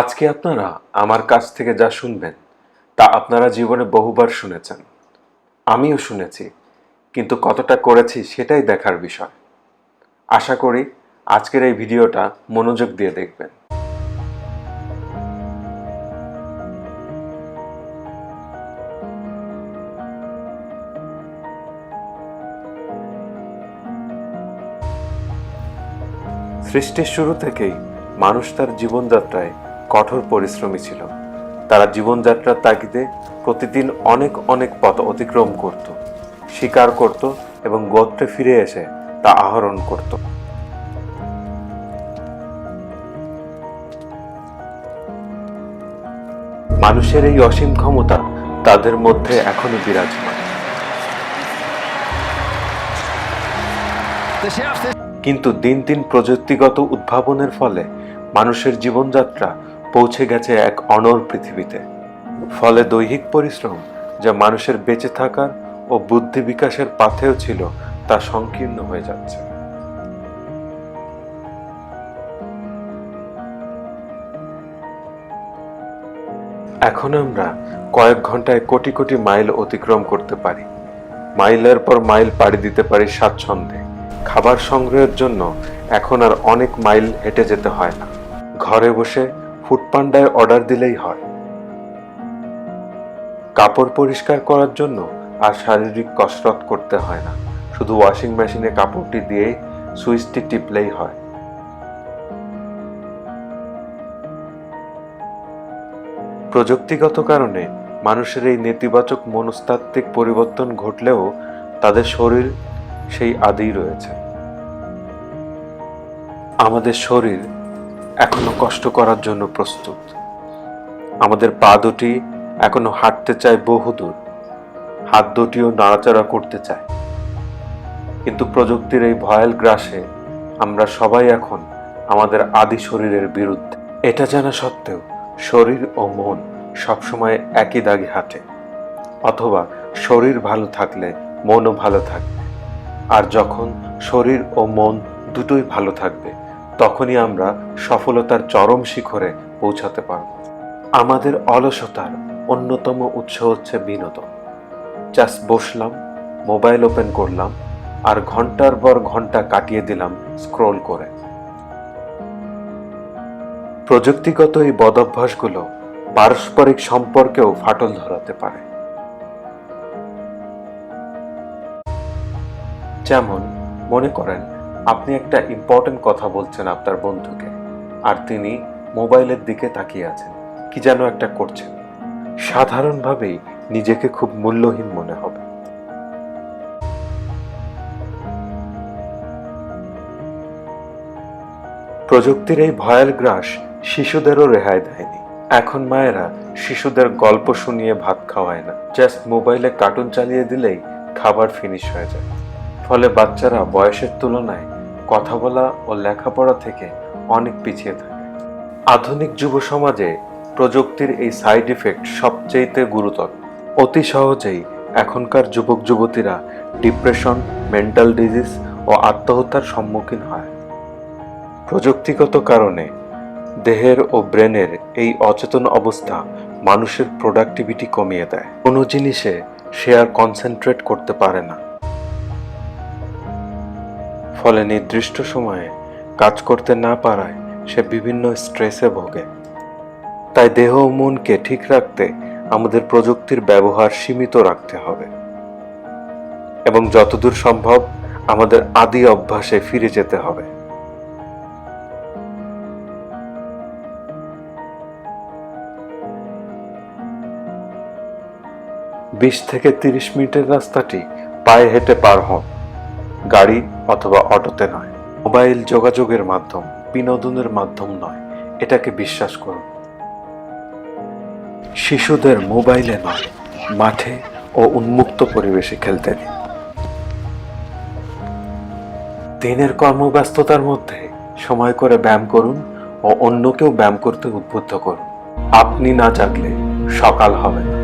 আজকে আপনারা আমার কাছ থেকে যা শুনবেন, তা আপনারা জীবনে বহুবার শুনেছেন। আমিও শুনেছি, কিন্তু কতটা করেছি সেটাই দেখার বিষয়। আশা করি আজকের এই ভিডিওটা মনোযোগ দিয়ে দেখবেন। সৃষ্টির শুরু থেকেই মানুষ তার জীবনযাত্রায় কঠোর পরিশ্রমী ছিল। তারা জীবনযাত্রার তাগিদে প্রতিদিন অনেক অনেক পথ অতিক্রম করত, শিকার করত এবং গোত্রে ফিরে এসে তা আহরণ করত। মানুষের এই অসীম ক্ষমতা তাদের মধ্যে এখনও বিরাজমান। কিন্তু দিন দিন প্রযুক্তিগত উদ্ভাবনের ফলে মানুষের জীবনযাত্রা পৌঁছে গেছে এক অনর পৃথিবীতে। ফলে দৈহিক পরিশ্রম যা মানুষের বেঁচে থাকার ও বুদ্ধি বিকাশের পাথেও ছিল তা সংকীর্ণ হয়ে যাচ্ছে। এখন আমরা কয়েক ঘন্টায় কোটি কোটি মাইল অতিক্রম করতে পারি। মাইলের পর মাইল পাড়ি দিতে পারি স্বাচ্ছন্দ্যে। খাবার সংগ্রহের জন্য এখন আর অনেক মাইল হেঁটে যেতে হয় না। ঘরে বসে ফুডপান্ডায় অর্ডার দিলেই হয়। কাপড় পরিষ্কার করার জন্য আর শারীরিক কসরত করতে হয় না। শুধু ওয়াশিং মেশিনে কাপড়টি দিয়েই সুইচটি টিপলেই হয়। প্রযুক্তিগত কারণে মানুষের এই নেতিবাচক মনস্তাত্ত্বিক পরিবর্তন ঘটলেও তাদের শরীর সেই আদি রয়েছে। আমাদের শরীর এখনও কষ্ট করার জন্য প্রস্তুত। আমাদের পা দুটি এখনও হাঁটতে চায় বহুদূর। হাত দুটিও নাড়াচাড়া করতে চায়। কিন্তু প্রযুক্তির এই ভয়াল গ্রাসে আমরা সবাই এখন আমাদের আদি শরীরের বিরুদ্ধে। এটা জানা সত্ত্বেও শরীর ও মন সবসময় একই দাগে হাঁটে। অথবা শরীর ভালো থাকলে মনও ভালো থাকবে। আর যখন শরীর ও মন দুটোই ভালো থাকবে তখনই আমরা সফলতার চরম শিখরে পৌঁছাতে পারব। আমাদের অলসতার অন্যতম উৎস হচ্ছে বিনোদন। জাস্ট বসলাম, মোবাইল ওপেন করলাম, আর ঘণ্টার পর ঘণ্টা কাটিয়ে দিলাম স্ক্রোল করে। প্রযুক্তিগত এই বদভ্যাসগুলো পারস্পরিক সম্পর্কেও ফাটল ধরাতে পারে। যেমন, মনে করেন আপনি একটা ইম্পর্টেন্ট কথা বলছেন আপনার বন্ধুকে, আর তিনি মোবাইলের দিকে তাকিয়ে আছেন। কি যেন একটা করছেন। সাধারণভাবেই নিজেকে খুব মূল্যহীন মনে হবে। প্রযুক্তির এই ভয়াল গ্রাস শিশুদেরও রেহাই দেয়নি। এখন মায়েরা শিশুদের গল্প শুনিয়ে ভাত খাওয়ায় না। জাস্ট মোবাইলে কার্টুন চালিয়ে দিলেই খাবার ফিনিশ হয়ে যায়। ফলে বাচ্চারা বয়সের তুলনায় কথা বলা ও লেখাপড়া থেকে অনেক পিছিয়ে থাকে। আধুনিক যুব সমাজে প্রযুক্তির এই সাইড ইফেক্ট সবচেয়েতে গুরুতর। অতি সহজেই এখনকার যুবক যুবতীরা ডিপ্রেশন মেন্টাল ডিজিজ ও আত্মহত্যার সম্মুখীন হয়। প্রযুক্তিগত কারণে দেহের ও ব্রেনের এই অচেতন অবস্থা মানুষের প্রোডাক্টিভিটি কমিয়ে দেয়। কোনো জিনিসে সে আর কনসেন্ট্রেট করতে পারে না। ফলে নির্দিষ্ট সময়ে কাজ করতে না পারায় সে বিভিন্ন স্ট্রেসে ভোগে। তাই দেহ ও মনকে ঠিক রাখতে আমাদের প্রযুক্তির ব্যবহার সীমিত রাখতে হবে। এবং যতদূর সম্ভব আমাদের আদি অভ্যাসে ফিরে যেতে হবে। বিশ থেকে তিরিশ মিনিটের রাস্তাটি পায়ে হেঁটে পার হন। গাড়ি অথবা অটোতে নয়। মোবাইল যোগাযোগের মাধ্যম, বিনোদনের মাধ্যম নয়। এটাকে বিশ্বাস করুন। শিশুদের মোবাইলে নয়, মাঠে ও উন্মুক্ত পরিবেশে খেলতে দিন। দিনের কর্মব্যস্ততার মধ্যে সময় করে ব্যায়াম করুন ও অন্যকেও ব্যায়াম করতে উদ্বুদ্ধ করুন। আপনি না জাগলে সকাল হবে না।